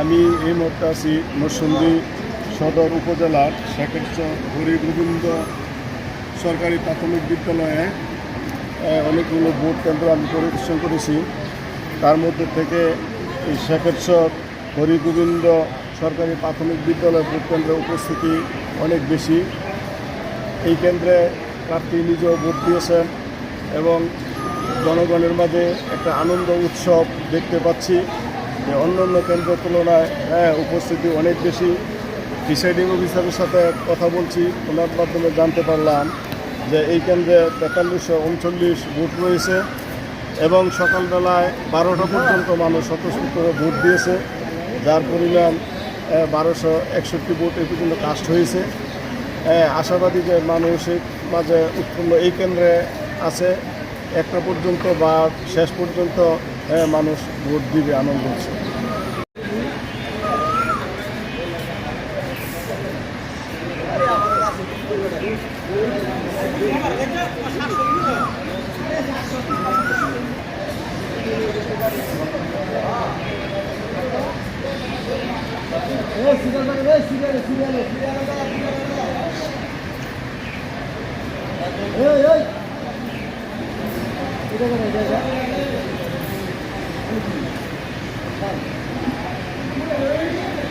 আমি এই মুহূর্তে আছি নরসিংদী সদর উপজেলার শেখেরচর হরি গোবিন্দ সরকারি প্রাথমিক বিদ্যালয়ে অনেকগুলো ভোট কেন্দ্র আমি পরিদর্শন করেছি। তার মধ্যে থেকে এই শেখেরচর হরি গোবিন্দ সরকারি প্রাথমিক বিদ্যালয় ভোট কেন্দ্রের উপস্থিতি অনেক বেশি। এই কেন্দ্রে প্রার্থী নিজেও ভোট দিয়েছেন এবং জনগণের মাঝে একটা আনন্দ, উৎসব দেখতে পাচ্ছি। যে অন্য অন্য কেন্দ্রের তুলনায় হ্যাঁ উপস্থিতি অনেক বেশি। প্রিসাইডিং অফিসারের সাথে কথা বলছি ওনার মাধ্যমে জানতে পারলাম যে এই কেন্দ্রে তেতাল্লিশশো উনচল্লিশ ভোট রয়েছে এবং সকালবেলায় বারোটা পর্যন্ত মানুষ স্বতঃস্ফূর্তভাবে ভোট দিয়েছে। যার পরিমাণ বারোশো একষট্টি ভোট এই পর্যন্ত কাস্ট হয়েছে। হ্যাঁ, আশাবাদী যে মানুষের মাঝে উৎপন্ন এই কেন্দ্রে আছে। একটা পর্যন্ত বা শেষ পর্যন্ত মানুষ ভোট দিবে আনন্দ হচ্ছে। এটা করে